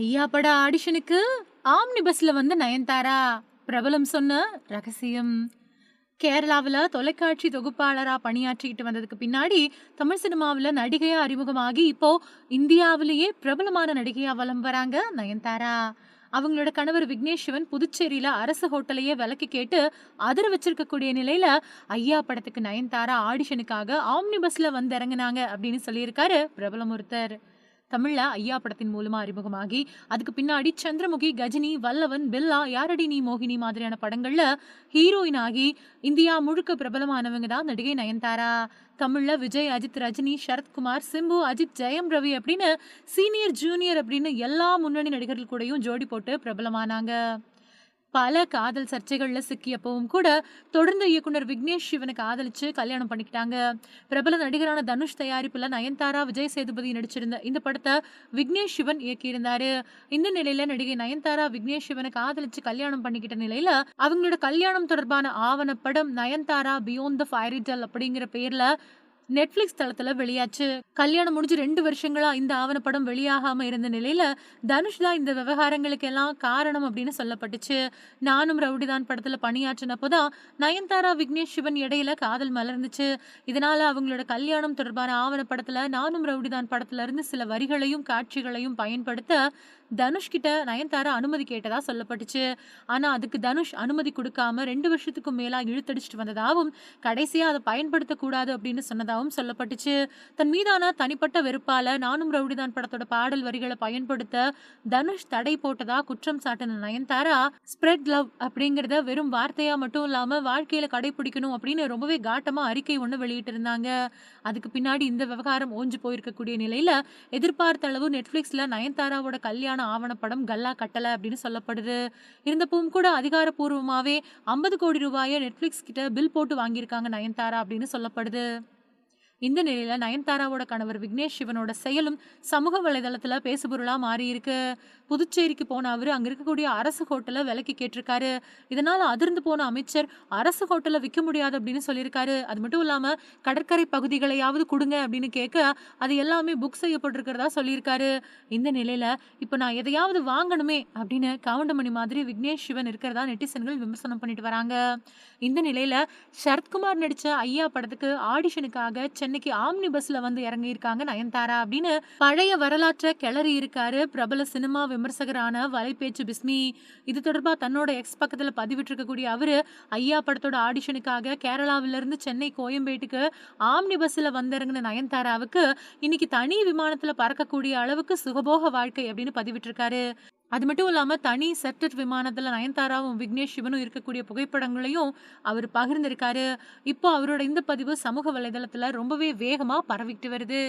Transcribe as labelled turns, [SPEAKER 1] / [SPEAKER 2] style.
[SPEAKER 1] ஐயா பட ஆடிஷனுக்கு ஆம்னி பஸ்ல வந்து நயன்தாரா? பிரபலம் சொன்ன ரகசியம். கேரளாவில் தொலைக்காட்சி தொகுப்பாளராக பணியாற்றிக்கிட்டு வந்ததுக்கு பின்னாடி தமிழ் சினிமாவில் நடிகையாக அறிமுகமாகி இப்போது இந்தியாவிலேயே பிரபலமான நடிகையாக வலம் வராங்க நயன்தாரா. அவங்களோட கணவர் விக்னேஷ் சிவன் அரசு ஹோட்டலையே விலக்கி கேட்டு அதிர வச்சிருக்கக்கூடிய நிலையில் ஐயா படத்துக்கு நயன்தாரா ஆடிஷனுக்காக ஆம்னி பஸ்ஸில் வந்து இறங்குனாங்க அப்படின்னு சொல்லியிருக்காரு பிரபலம் ஒருத்தர். தமிழ்ல ஐயா படத்தின் மூலமா அறிமுகமாகி அதுக்கு பின்னாடி சந்திரமுகி கஜினி வல்லவன் பில்லா யாரடி நீ மோகினி மாதிரியான படங்கள்ல ஹீரோயின் ஆகி இந்தியா முழுக்க பிரபலமானவங்க தான் நடிகை நயன்தாரா. தமிழ்ல விஜய் அஜித் ரஜினி சரத்குமார் சிம்பு அஜித் ஜெயம் ரவி அப்படின்னு சீனியர் ஜூனியர் அப்படின்னு எல்லா முன்னணி நடிகர்கள் கூடயும் ஜோடி போட்டு பிரபலமானாங்க. பல காதல் சர்ச்சைகள்ல சிக்கியப்பவும் கூட தொடர்ந்து இயக்குனர் விக்னேஷ் சிவனை காதலிச்சு கல்யாணம் பண்ணிக்கிட்டாங்க. பிரபல நடிகரான தனுஷ் தயாரிப்புல நயன்தாரா விஜய் சேதுபதி நடிச்சிருந்த இந்த படத்தை விக்னேஷ் சிவன் இயக்கியிருந்தாரு. இந்த நிலையில நடிகை நயன்தாரா விக்னேஷ் சிவனை காதலிச்சு கல்யாணம் பண்ணிக்கிட்ட நிலையில அவங்களோட கல்யாணம் தொடர்பான ஆவணப்படம் நயன்தாரா பியோண்ட் த ஃபைரிடல் அப்படிங்கிற பேர்ல நெட்ஃப்ளிக்ஸ் தளத்துல வெளியாச்சு. கல்யாணம் முடிஞ்சு ரெண்டு வருஷங்களா இந்த ஆவணப்படம் வெளியாகாம இருந்த நிலையில தனுஷ் தான் இந்த விவகாரங்களுக்கு எல்லாம் காரணம் அப்படின்னு சொல்லப்பட்டுச்சு. நானும் ரவுடிதான் படத்துல பணியாற்றினப்போதான் நயன்தாரா விக்னேஷ் சிவன் இடையில காதல் மலர்ந்துச்சு. இதனால அவங்களோட கல்யாணம் தொடர்பான ஆவணப்படத்துல நானும் ரவுடிதான் படத்துல இருந்து சில வரிகளையும் காட்சிகளையும் பயன்படுத்த தனுஷ் கிட்ட நயன்தாரா அனுமதி கேட்டதா சொல்லப்பட்டுச்சு. ஆனா அதுக்கு தனுஷ் அனுமதி கொடுக்காம ரெண்டு வருஷத்துக்கும் மேலா இழுத்தடிச்சிட்டு வந்ததாகவும் கடைசியா அதை பயன்படுத்தக்கூடாது அப்படின்னு சொன்னதாகவும் சொல்லப்பட்டுச்சு. தன் மீதான தனிப்பட்ட வெறுப்பால நானும் ரவுடிதான் படத்தோட பாடல் வரிகளை பயன்படுத்த தனுஷ் தடை போட்டதா குற்றம் சாட்டின நயன்தாரா? ஸ்ப்ரெட் லவ் அப்படிங்கறத வெறும் வார்த்தையா மட்டும் இல்லாம வாழ்க்கையில கடைபிடிக்கணும் அப்படின்னு ரொம்பவே காட்டமா அறிக்கை ஒண்ணு வெளியிட்டு இருந்தாங்க அதுக்கு பின்னாடி இந்த விவகாரம் ஓஞ்சு போயிருக்கக்கூடிய நிலையில எதிர்பார்த்த அளவு நெட்ஃபிளிக்ஸ்ல நயன்தாராவோட கல்யாண ஆவணப்படம் கல்லா கட்டல அப்படின்னு சொல்லப்படுது. இருந்தப்பவும் கூட அதிகாரப்பூர்வமாவே ஐம்பது கோடி ரூபாயை நெட்ஃபிளிக்ஸ் கிட்ட பில் போட்டு வாங்கியிருக்காங்க நயன்தாரா அப்படின்னு சொல்லப்படுது. இந்த நிலையில நயன்தாராவோட கணவர் விக்னேஷ் சிவனோட செயலும் சமூக வலைதளத்துல பேசுபொருளா மாறி இருக்கு புதுச்சேரிக்கு போன அவரு அங்க இருக்கக்கூடிய அரசு ஹோட்டலை விலைக்கு கேட்டிருக்காரு. இதனால அதிர்ந்து போன அமைச்சர் அரசு ஹோட்டலை விற்க முடியாது அப்படின்னு சொல்லியிருக்காரு. அது மட்டும் இல்லாம கடற்கரை பகுதிகளையாவது கொடுங்க அப்படின்னு கேட்க அது எல்லாமே புக் செய்யப்பட்டிருக்கிறதா சொல்லியிருக்காரு. இந்த நிலையில இப்ப நான் எதையாவது வாங்கணுமே அப்படின்னு கவுண்டமணி மாதிரி விக்னேஷ் சிவன் இருக்கிறதா நெட்டிசன்கள் விமர்சனம் பண்ணிட்டு வராங்க. இந்த நிலையில சரத்குமார் நடிச்ச ஐயா படத்துக்கு ஆடிஷனுக்காக இன்னைக்கு ஆம்னி பஸ்ல வந்து இறங்கியிருக்காங்க நயன்தாரா அப்படின்னு பழைய வரலாற்றை கிளறி இருக்காரு பிரபல சினிமா விமர்சகரான வலைபேச்சு பிஸ்மி. இது தொடர்பா தன்னோட எக்ஸ் பக்கத்துல பதிவிட்டிருக்கக்கூடிய அவரு ஐயா படத்தோட ஆடிஷனுக்காக கேரளாவில இருந்து சென்னை கோயம்பேட்டுக்கு ஆம்னி பஸ்ல வந்திறங்கின நயன்தாராவுக்கு இன்னைக்கு தனி விமானத்துல பறக்கக்கூடிய அளவுக்கு சுகபோக வாழ்க்கை அப்படின்னு பதிவிட்டிருக்காரு. அது மட்டும் இல்லாமல் தனி செப்டர் விமானத்தில் நயன்தாராவும் விக்னேஷ் சிவனும் இருக்கக்கூடிய புகைப்படங்களையும் அவர் பகிர்ந்திருக்காரு. இப்போ அவரோட இந்த பதிவு சமூக வலைதளத்துல ரொம்பவே வேகமாக பரவிட்டு வருது.